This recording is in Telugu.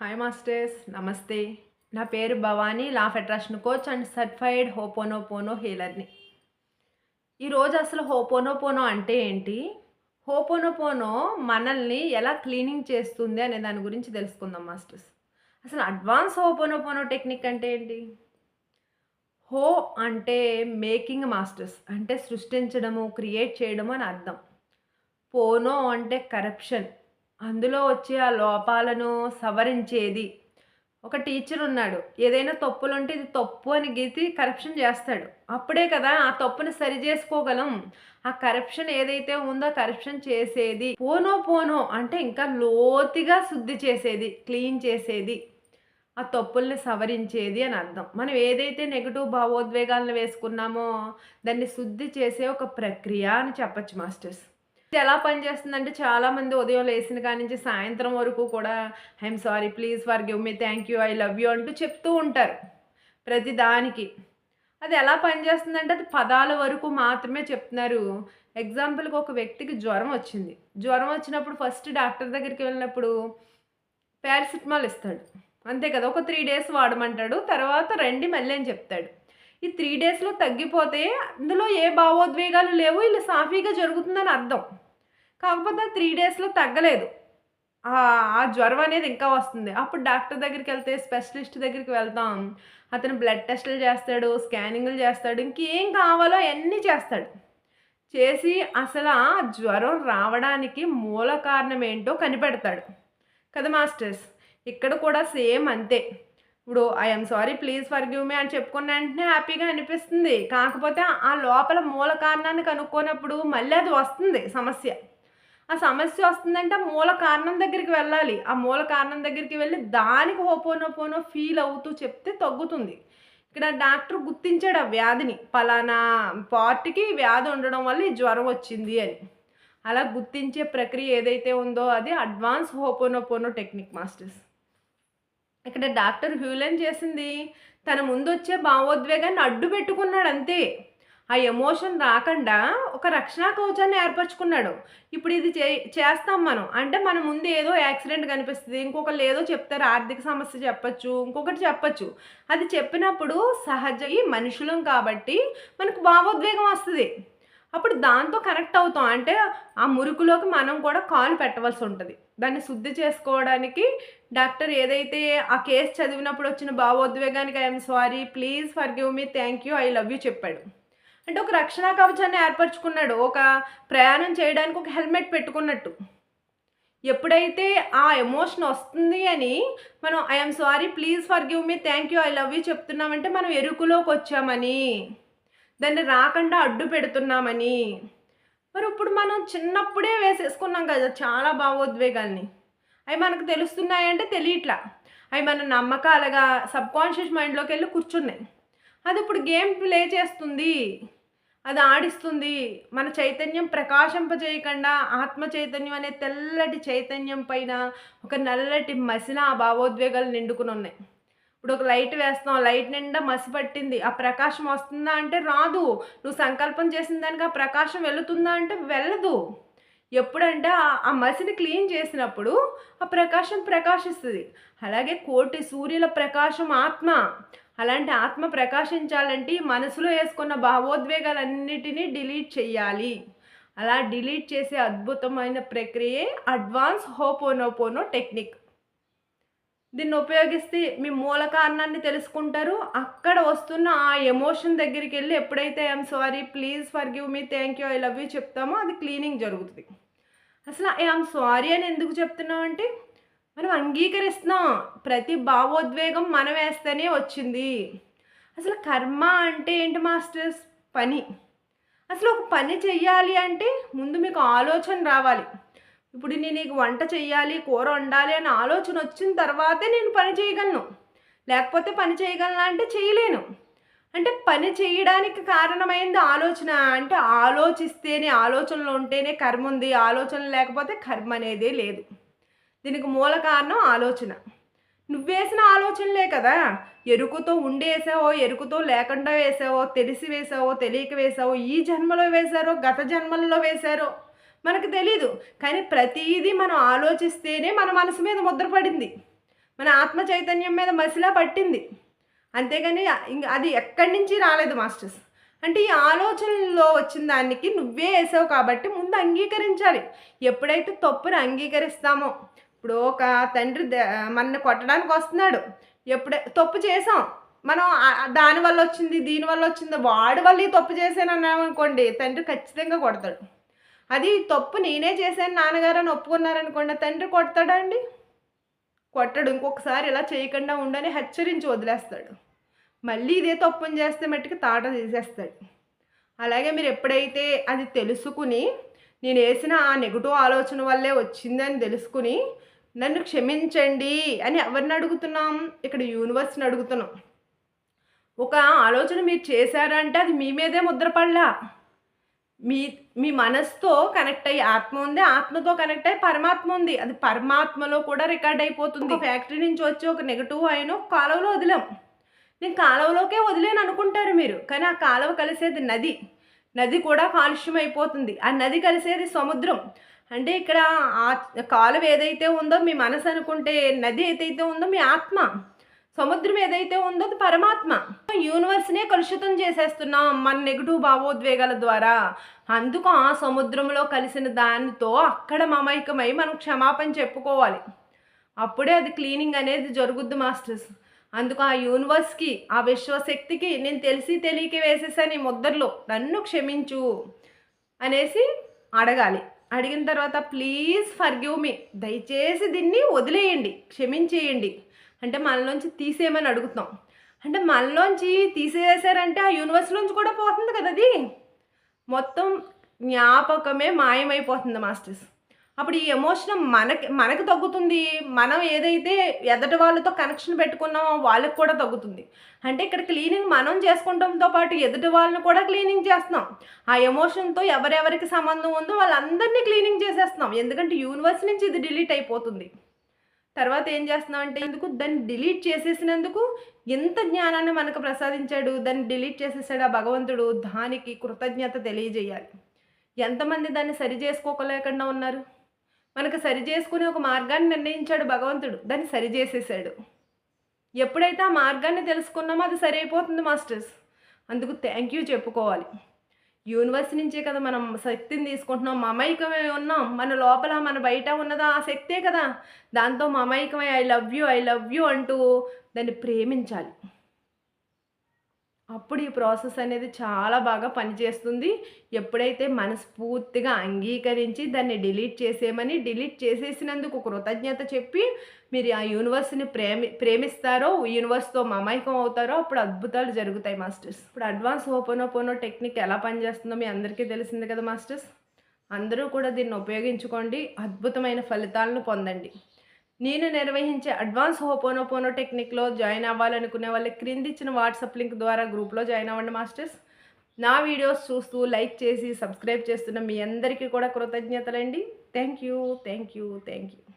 హాయ్ మాస్టర్స్ నమస్తే నా పేరు Bhavani law of attraction coach and certified ho'oponopono హీలర్ని ఈరోజు అసలు హోపోనోపోనో అంటే ఏంటి? హోపోనోపోనో మనల్ని ఎలా క్లీనింగ్ చేస్తుంది అనే దాని గురించి తెలుసుకుందాం మాస్టర్స్ అసలు అడ్వాన్స్ హోపోనోపోనో టెక్నిక్ అంటే ఏంటి? హో అంటే మేకింగ్ మాస్టర్స్ అంటే సృష్టించడము క్రియేట్ చేయడము అని అర్థం. పోనో అంటే కరప్షన్ అందులో వచ్చే ఆ లోపాలను సవరించేది. ఒక టీచర్ ఉన్నాడు. ఏదైనా తప్పులుంటే ఇది తప్పు అని గీతి కరప్షన్ చేస్తాడు. అప్పుడే కదా ఆ తప్పుని సరి చేసుకోగలం. ఆ కరప్షన్ ఏదైతే ఉందో కరప్షన్ చేసేది. పోనో పోనో అంటే ఇంకా లోతుగా శుద్ధి చేసేది క్లీన్ చేసేది. ఆ తప్పుల్ని సవరించేది అని అర్థం. మనం ఏదైతే నెగిటివ్ భావోద్వేగాలను వేసుకున్నామో దాన్ని శుద్ధి చేసే ఒక ప్రక్రియ అని చెప్పచ్చు మాస్టర్స్. ఇది ఎలా పనిచేస్తుందంటే చాలామంది ఉదయం లేచిన కాడి నుంచి సాయంత్రం వరకు కూడా I'm sorry please forgive me thank you I love you అంటూ చెప్తూ ఉంటారు ప్రతి దానికి. అది ఎలా పనిచేస్తుందంటే అది పదాల వరకు మాత్రమే చెప్తున్నారు. ఎగ్జాంపుల్కి ఒక వ్యక్తికి జ్వరం వచ్చింది. జ్వరం వచ్చినప్పుడు ఫస్ట్ డాక్టర్ దగ్గరికి వెళ్ళినప్పుడు పారాసిటమాల్ ఇస్తాడు. అంతే కదా ఒక త్రీ డేస్ వాడమంటాడు తర్వాత రండి మళ్ళీ అని చెప్తాడు. ఈ త్రీ డేస్లో తగ్గిపోతే అందులో ఏ భావోద్వేగాలు లేవు ఇలా సాఫీగా జరుగుతుందని అర్థం. కాకపోతే త్రీ డేస్లో తగ్గలేదు. ఆ జ్వరం అనేది ఇంకా వస్తుంది. అప్పుడు డాక్టర్ దగ్గరికి వెళ్తే స్పెషలిస్ట్ దగ్గరికి వెళ్తాం. అతను బ్లడ్ టెస్టులు చేస్తాడు స్కానింగ్లు చేస్తాడు ఇంకేం కావాలో అన్నీ చేస్తాడు. చేసి అసలు ఆ జ్వరం రావడానికి మూల కారణం ఏంటో కనిపెడతాడు. కదా మాస్టర్స్? ఇక్కడ కూడా సేమ్ అంతే. ఇప్పుడు I'm sorry please forgive me అని చెప్పుకున్న వెంటనే హ్యాపీగా అనిపిస్తుంది. కాకపోతే ఆ లోపల మూల కారణాన్ని కనుక్కోనప్పుడు మళ్ళీ అది వస్తుంది సమస్య. ఆ సమస్య వస్తుందంటే ఆ మూల కారణం దగ్గరికి వెళ్ళాలి. ఆ మూల కారణం దగ్గరికి వెళ్ళి దానికి హోపోనోపోనో ఫీల్ అవుతూ చెప్తే తగ్గుతుంది. ఇక్కడ డాక్టర్ గుర్తించాడు ఆ వ్యాధిని. పలానా పార్ట్కి వ్యాధి ఉండడం వల్ల ఈ జ్వరం వచ్చింది అని. అలా గుర్తించే ప్రక్రియ ఏదైతే ఉందో అది అడ్వాన్స్ హోపోనోపోనో టెక్నిక్ మాస్టర్స్ ఇక్కడ డాక్టర్ హ్యూలెన్ చేసింది. తన ముందు వచ్చే భావోద్వేగాన్ని అడ్డు పెట్టుకున్నాడు అంతే. ఆ ఎమోషన్ రాకుండా ఒక రక్షణ కవచాన్ని ఏర్పరచుకున్నాడు. ఇప్పుడు ఇది చే చేస్తాం మనం. అంటే మన ముందు ఏదో యాక్సిడెంట్ కనిపిస్తుంది. ఇంకొకరు ఏదో చెప్తారు. ఆర్థిక సమస్య చెప్పచ్చు. ఇంకొకటి చెప్పచ్చు. అది చెప్పినప్పుడు సహజ ఈ మనుషులం కాబట్టి మనకు భావోద్వేగం వస్తుంది. అప్పుడు దాంతో కనెక్ట్ అవుతాం. అంటే ఆ మురుకులోకి మనం కూడా కాలు పెట్టవలసి ఉంటుంది. దాన్ని శుద్ధి చేసుకోవడానికి డాక్టర్ ఏదైతే ఆ కేసు చదివినప్పుడు వచ్చిన భావోద్వేగానికి I'm sorry please forgive me thank you I love you చెప్పాడు. అంటే ఒక రక్షణ కవచాన్ని ఏర్పరచుకున్నాడు. ఒక ప్రయాణం చేయడానికి ఒక హెల్మెట్ పెట్టుకున్నట్టు. ఎప్పుడైతే ఆ ఎమోషన్ వస్తుంది అని మనం I'm sorry please forgive me thank you I love you చెప్తున్నామంటే మనం ఎరుకులోకి వచ్చామని. దాన్ని రాకుండా అడ్డు పెడుతున్నామని. మరి ఇప్పుడు మనం చిన్నప్పుడే వేసేసుకున్నాం కదా చాలా భావోద్వేగాల్ని అవి మనకు తెలుస్తున్నాయంటే తెలియట్లా. అవి మన నమ్మకాలుగా సబ్కాన్షియస్ మైండ్లోకి వెళ్ళి కూర్చున్నాయి. అది ఇప్పుడు గేమ్ ప్లే చేస్తుంది. అది ఆడిస్తుంది. మన చైతన్యం ప్రకాశింపజేయకుండా ఆత్మ చైతన్యం అనే తెల్లటి చైతన్యం పైన ఒక నల్లటి మసిన ఆ భావోద్వేగాలు నిండుకుని ఉన్నాయి. ఇప్పుడు ఒక లైట్ వేస్తాం లైట్ నిండా మసి పట్టింది ఆ ప్రకాశం వస్తుందా అంటే రాదు. నువ్వు సంకల్పం చేసిన దానికి ఆ ప్రకాశం వెళుతుందా అంటే వెళ్ళదు. ఎప్పుడంటే ఆ మసిని క్లీన్ చేసినప్పుడు ఆ ప్రకాశం ప్రకాశిస్తుంది. అలాగే కోటి సూర్యుల ప్రకాశం ఆత్మ. అలాంటి ఆత్మ ప్రకాశించాలంటే మనసులో వేసుకున్న భావోద్వేగాలన్నిటినీ డిలీట్ చేయాలి అలా డిలీట్ చేసే అద్భుతమైన ప్రక్రియే అడ్వాన్స్ హోపోనోపోనో టెక్నిక్. దీన్ని ఉపయోగిస్తే మీ మూల కారణాన్ని తెలుసుకుంటారు. అక్కడ వస్తున్న ఆ ఎమోషన్ దగ్గరికి వెళ్ళి ఎప్పుడైతే I'm sorry please forgive me thank you I love you చెప్తామో అది క్లీనింగ్ జరుగుతుంది. అసలు ఐఎమ్ సారీ అని ఎందుకు చెప్తున్నాం అంటే మనం అంగీకరిస్తున్నాం. ప్రతి భావోద్వేగం మనం వేస్తేనే వచ్చింది. అసలు కర్మ అంటే ఏంటి మాస్టర్స్? పని. అసలు ఒక పని చెయ్యాలి అంటే ముందు మీకు ఆలోచన రావాలి. ఇప్పుడు నేను నీకు వంట చేయాలి కూర వండాలి అనే ఆలోచన వచ్చిన తర్వాతే నేను పని చేయగలను. లేకపోతే పని చేయగలనా అంటే చేయలేను. అంటే పని చేయడానికి కారణమైంది ఆలోచన అంటే ఆలోచిస్తేనే ఆలోచనలు ఉంటేనే కర్మ ఉంది. ఆలోచన లేకపోతే కర్మ అనేదే లేదు. దీనికి మూల కారణం ఆలోచన. నువ్వేసిన ఆలోచనలే కదా. ఎరుకుతో ఉండేసావో ఎరుకుతో లేకుండా వేసావో తెలిసి వేసావో తెలియక వేసావో ఈ జన్మలో వేశారో గత జన్మలలో వేశారో మనకు తెలీదు. కానీ ప్రతిదీ మనం ఆలోచిస్తేనే మన మనసు మీద ముద్రపడింది మన ఆత్మ చైతన్యం మీద మసిలా పట్టింది. అంతేగాని ఇంకా అది ఎక్కడి నుంచి రాలేదు మాస్టర్స్? అంటే ఈ ఆలోచనలో వచ్చిన దానికి నువ్వే వేసావు కాబట్టి ముందు అంగీకరించాలి. ఎప్పుడైతే తప్పును అంగీకరిస్తామో ఇప్పుడు ఒక తండ్రి మన కొట్టడానికి వస్తున్నాడు. ఎప్పుడే తప్పు చేసాం. మనం దాని వల్ల వచ్చింది దీని వల్ల వచ్చింది వాడి వల్ల ఈ తప్పు చేశాను అన్నామనుకోండి తండ్రి ఖచ్చితంగా కొడతాడు. అది తప్పు నేనే చేశాను నాన్నగారు అని ఒప్పుకున్నారనుకోండి తండ్రి కొడతాడా అండి కొట్టడు ఇంకొకసారి ఇలా చేయకుండా ఉండని హెచ్చరించి వదిలేస్తాడు. మళ్ళీ ఇదే తప్పుని చేస్తే మట్టుకు తాట తీసేస్తాడు. అలాగే మీరు ఎప్పుడైతే అది తెలుసుకుని నేను వేసిన ఆ నెగిటివ్ ఆలోచన వల్లే వచ్చిందని తెలుసుకుని నన్ను క్షమించండి అని ఎవరిని అడుగుతున్నాం? ఇక్కడ యూనివర్స్ని అడుగుతున్నాం. ఒక ఆలోచన మీరు చేశారంటే అది మీ మీదే ముద్రపడలా. మీ మీ మనసుతో కనెక్ట్ అయ్యి ఆత్మ ఉంది ఆత్మతో కనెక్ట్ అయ్యి పరమాత్మ ఉంది. అది పరమాత్మలో కూడా రికార్డ్ అయిపోతుంది. ఫ్యాక్టరీ నుంచి వచ్చి ఒక నెగటివ్ అయిన కాలువలో వదిలాం. నేను కాలువలోకే వదిలేను అనుకుంటారు మీరు కానీ ఆ కాలువ కలిసేది నది. నది కూడా కాలుష్యం అయిపోతుంది. ఆ నది కలిసేది సముద్రం. అంటే ఇక్కడ ఆ కాలువ ఏదైతే ఉందో మీ మనసు అనుకుంటే నది ఏదైతే ఉందో మీ ఆత్మ. సముద్రం ఏదైతే ఉందో అది పరమాత్మ. యూనివర్స్నే కలుషితం చేసేస్తున్నాం మన నెగిటివ్ భావోద్వేగాల ద్వారా. అందుకు ఆ సముద్రంలో కలిసిన దానితో అక్కడ మమైకమై మనం క్షమాపణ చెప్పుకోవాలి. అప్పుడే అది క్లీనింగ్ అనేది జరుగుద్ది మాస్టర్స్. అందుకు ఆ యూనివర్స్కి ఆ విశ్వశక్తికి నేను తెలిసి తెలియక వేసేసాను ఈ ముద్దర్లో నన్ను క్షమించు అనేసి అడగాలి. అడిగిన తర్వాత ప్లీజ్ ఫర్గివ్ మీ. దయచేసి దీన్ని వదిలేయండి. క్షమించేయండి. అంటే మనలోంచి తీసేయమని అడుగుతాం అంటే మనలోంచి తీసేసారంటే ఆ యూనివర్స్లోంచి కూడా పోతుంది కదా అది? మొత్తం జ్ఞాపకమే మాయమైపోతుంది మాస్టర్స్. అప్పుడు ఈ ఎమోషన్ మనకి మనకు తగ్గుతుంది. మనం ఏదైతే ఎదటి వాళ్ళతో కనెక్షన్ పెట్టుకున్నామో వాళ్ళకి కూడా తగ్గుతుంది. అంటే ఇక్కడ క్లీనింగ్ మనం చేసుకుంటాంతో పాటు ఎదుటి వాళ్ళని కూడా క్లీనింగ్ చేస్తున్నాం. ఆ ఎమోషన్తో ఎవరెవరికి సంబంధం ఉందో వాళ్ళందరినీ క్లీనింగ్ చేసేస్తున్నాం. ఎందుకంటే యూనివర్స్ నుంచి ఇది డిలీట్ అయిపోతుంది. తర్వాత ఏం చేస్తున్నాం అంటే ఎందుకు దాన్ని డిలీట్ చేసేసినందుకు ఎంత జ్ఞానాన్ని మనకు ప్రసాదించాడు దాన్ని డిలీట్ చేసేసాడు ఆ భగవంతుడు దానికి కృతజ్ఞత తెలియజేయాలి. ఎంతమంది దాన్ని సరి చేసుకోకలేకుండా ఉన్నారు? మనకు సరి చేసుకునే ఒక మార్గాన్ని నిర్ణయించాడు భగవంతుడు దాన్ని సరి చేసేసాడు. ఎప్పుడైతే ఆ మార్గాన్ని తెలుసుకున్నామో అది సరి అయిపోతుంది మాస్టర్స్. అందుకు థ్యాంక్ యూ చెప్పుకోవాలి. యూనివర్స్ నుంచే కదా మనం శక్తిని తీసుకుంటున్నాం మమైకమే ఉన్నాం. మన లోపల మన బయట ఉన్నదా ఆ శక్తే కదా. దాంతో మమైకమై I love you I love you అంటూ దాన్ని ప్రేమించాలి. అప్పుడు ఈ ప్రాసెస్ అనేది చాలా బాగా పనిచేస్తుంది. ఎప్పుడైతే మనస్ఫూర్తిగా అంగీకరించి దాన్ని డిలీట్ చేసేయమని డిలీట్ చేసేసినందుకు కృతజ్ఞత చెప్పి మీరు ఆ యూనివర్స్ని ప్రేమి ప్రేమిస్తారో యూనివర్స్తో మమైకం అవుతారో అప్పుడు అద్భుతాలు జరుగుతాయి మాస్టర్స్. ఇప్పుడు అడ్వాన్స్ ఓపెన్ టెక్నిక్ ఎలా పనిచేస్తుందో మీ అందరికీ తెలిసింది కదా మాస్టర్స్? అందరూ కూడా దీన్ని ఉపయోగించుకోండి. అద్భుతమైన ఫలితాలను పొందండి. నేను నిర్వహించే అడ్వాన్స్ హోపోనోపోనో టెక్నిక్లో జాయిన్ అవ్వాలనుకునే వాళ్ళకి క్రింది ఇచ్చిన వాట్సాప్ లింక్ ద్వారా గ్రూప్లో జాయిన్ అవ్వండి మాస్టర్స్. నా వీడియోస్ చూస్తూ లైక్ చేసి సబ్స్క్రైబ్ చేస్తున్న మీ అందరికీ కూడా కృతజ్ఞతలండి. Thank you thank you thank you.